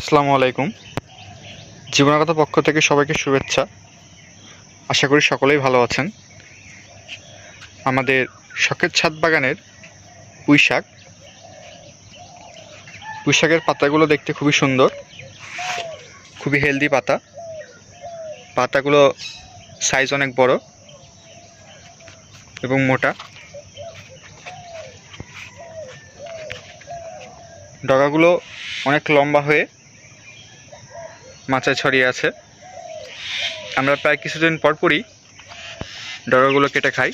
আসসালামু আলাইকুম। জীবনাগত পক্ষ থেকে সবাইকে শুভেচ্ছা। আশা করি সকলেই ভালো আছেন। আমাদের শখের ছাদ বাগানের পুঁই শাক। পুঁই শাকের পাতাগুলো দেখতে খুবই সুন্দর, খুবই হেলদি পাতা। পাতাগুলো সাইজ অনেক বড় এবং মোটা। ডগাগুলো অনেক লম্বা হয়ে মাচায় ছড়িয়ে আছে। আমরা প্রায় কিছুদিন পরপরই ডগাগুলো কেটে খাই।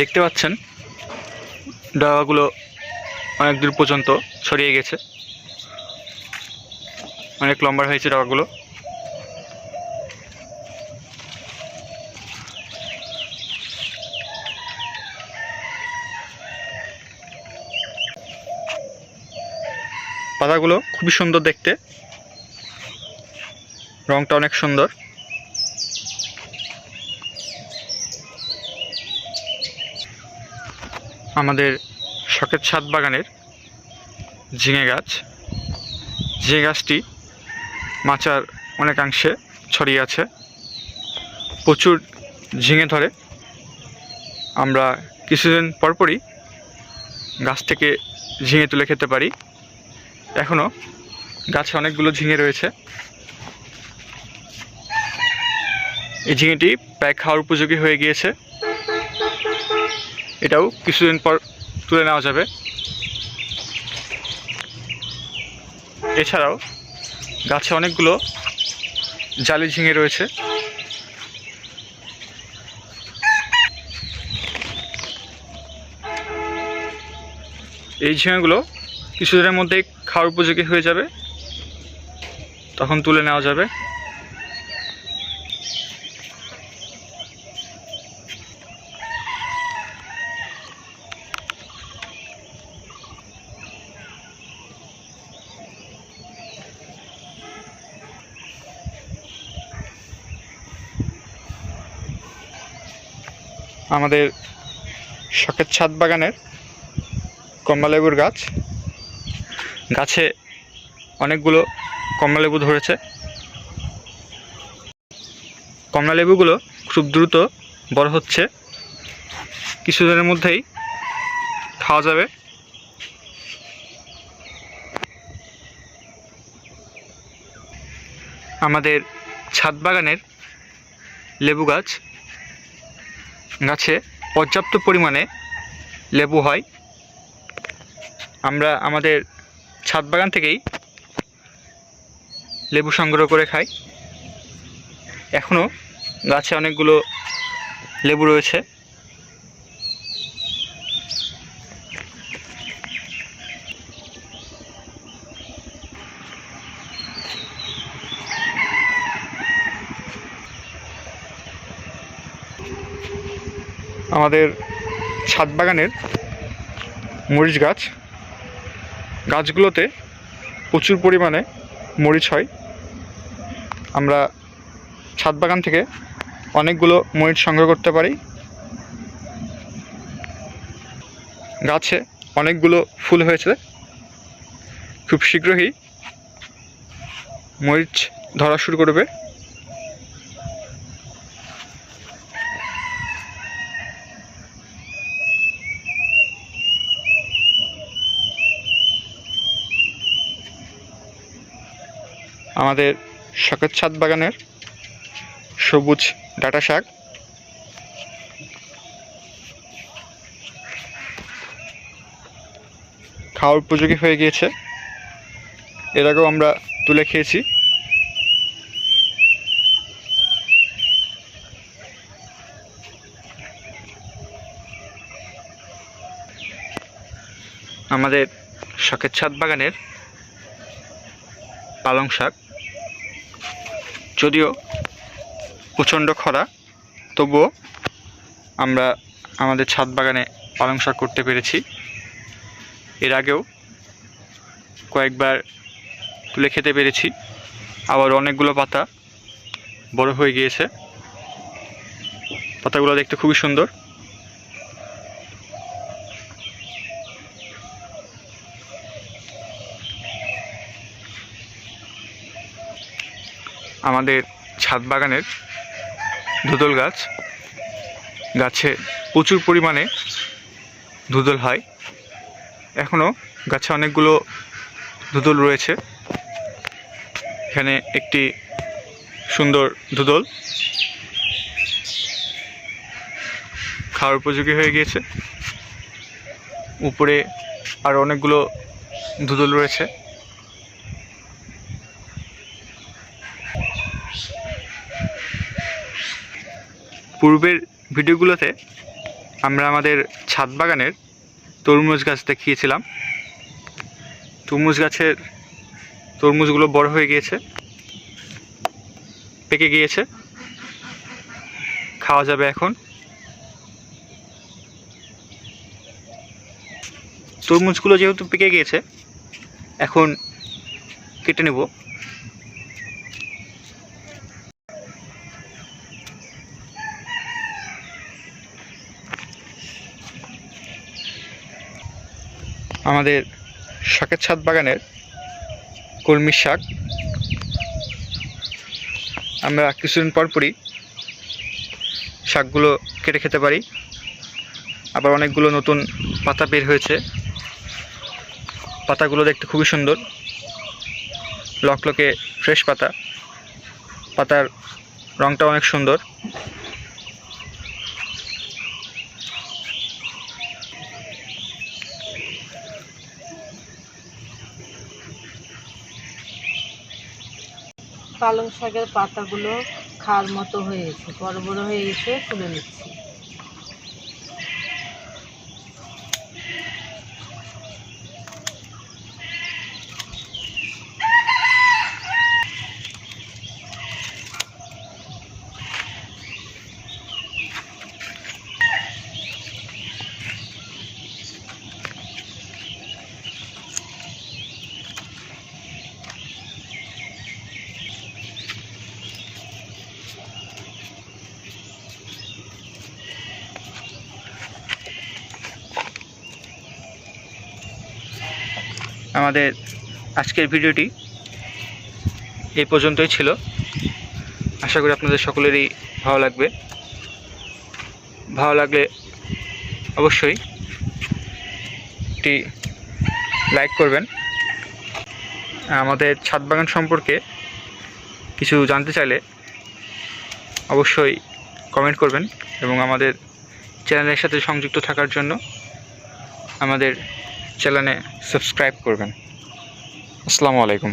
দেখতে পাচ্ছেন, ডগাগুলো অনেক দূর পর্যন্ত ছড়িয়ে গেছে। অনেক লম্বা হয়েছে ডগাগুলো। পাতাগুলো খুবই সুন্দর দেখতে। রংটা অনেক সুন্দর। আমাদের শখের ছাদ বাগানের ঝিঙে গাছ। ঝিঙে গাছটি মাচার অনেকাংশে ছড়িয়ে আছে, প্রচুর ঝিঙে ধরে। আমরা কিছুদিন পরপরই গাছ থেকে ঝিঙে তুলে খেতে পারি। এখনও গাছে অনেকগুলো ঝিঙে রয়েছে। এই ঝিঙেটি প্রায় খাওয়ার উপযোগী হয়ে গিয়েছে। এটাও কিছুদিন পর তুলে নেওয়া যাবে। এছাড়াও গাছে অনেকগুলো জালি ঝিঙে রয়েছে। এই ঝিঙেগুলো কিছুদিনের মধ্যেই খাওয়ার উপযোগী হয়ে যাবে। তখন তুলে নেওয়া যাবে। আমাদের শখের ছাদ বাগানের কমলালেবুর গাছ। গাছে অনেকগুলো কমলালেবু ধরেছে। কমলালেবুগুলো খুব দ্রুত বড় হচ্ছে। কিছুদিনের মধ্যেই খাওয়া যাবে। আমাদের ছাদ বাগানের লেবু গাছ। গাছে পর্যাপ্ত পরিমাণে লেবু হয়। আমরা আমাদের ছাদ বাগান থেকেই লেবু সংগ্রহ করে খাই। এখনও গাছে অনেকগুলো লেবু রয়েছে। আমাদের ছাদ বাগানের মরিচ গাছ গাছগুলোতে প্রচুর পরিমাণে মরিচ হয়। আমরা ছাদ বাগান থেকে অনেকগুলো মরিচ সংগ্রহ করতে পারি। গাছে অনেকগুলো ফুল হয়েছে। খুব শীঘ্রই মরিচ ধরা শুরু করবে। আমাদের শখের ছাদ বাগানের সবুজ ডাটা শাক। খাওয়ার উপযোগী হয়ে গিয়েছে। এর আগেও আমরা তুলে খেয়েছি। আমাদের শখের ছাদ বাগানের পালং শাক। যদিও প্রচণ্ড খরা, তবুও আমরা আমাদের ছাদ বাগানে পালং শাক করতে পেরেছি। এর আগেও কয়েকবার তুলে খেতে পেরেছি। আবার অনেকগুলো পাতা বড় হয়ে গিয়েছে। পাতাগুলো দেখতে খুবই সুন্দর। আমাদের ছাদ বাগানের ধুদল গাছ। গাছে প্রচুর পরিমাণে ধুদল হয়। এখনও গাছে অনেকগুলো ধুদল রয়েছে। এখানে একটি সুন্দর ধুদল খাওয়ার উপযোগী হয়ে গিয়েছে। উপরে আর অনেকগুলো ধুদল রয়েছে। পূর্বের ভিডিওগুলোতে আমরা আমাদের ছাদ বাগানের তরমুজ গাছ দেখিয়েছিলাম। তরমুজ গাছের তরমুজগুলো বড় হয়ে গিয়েছে, পেকে গিয়েছে। খাওয়া যাবে এখন। তরমুজগুলো যেহেতু পেকে গিয়েছে, এখন কেটে নেব। আমাদের শাকের ছাদ বাগানের কলমির শাক। আমরা কিছুদিন পর পরই শাকগুলো কেটে খেতে পারি। আবার অনেকগুলো নতুন পাতা বের হয়েছে। পাতাগুলো দেখতে খুবই সুন্দর। লকলকে ফ্রেশ পাতা। পাতার রংটা অনেক সুন্দর। পালং শাকের পাতাগুলো খাওয়ার মতো হয়ে গেছে। বড় বড় হয়ে গেছে তুলে নিচ্ছি। আমাদের আজকের ভিডিওটি এই পর্যন্তই ছিল। আশা করি আপনাদের সকলেরই ভালো লাগবে। ভালো লাগলে অবশ্যই একটি লাইক করবেন। আমাদের ছাদ বাগান সম্পর্কে কিছু জানতে চাইলে অবশ্যই কমেন্ট করবেন এবং আমাদের চ্যানেলের সাথে সংযুক্ত থাকার জন্য আমাদের চ্যানেলে সাবস্ক্রাইব করবেন। আসসালামু আলাইকুম।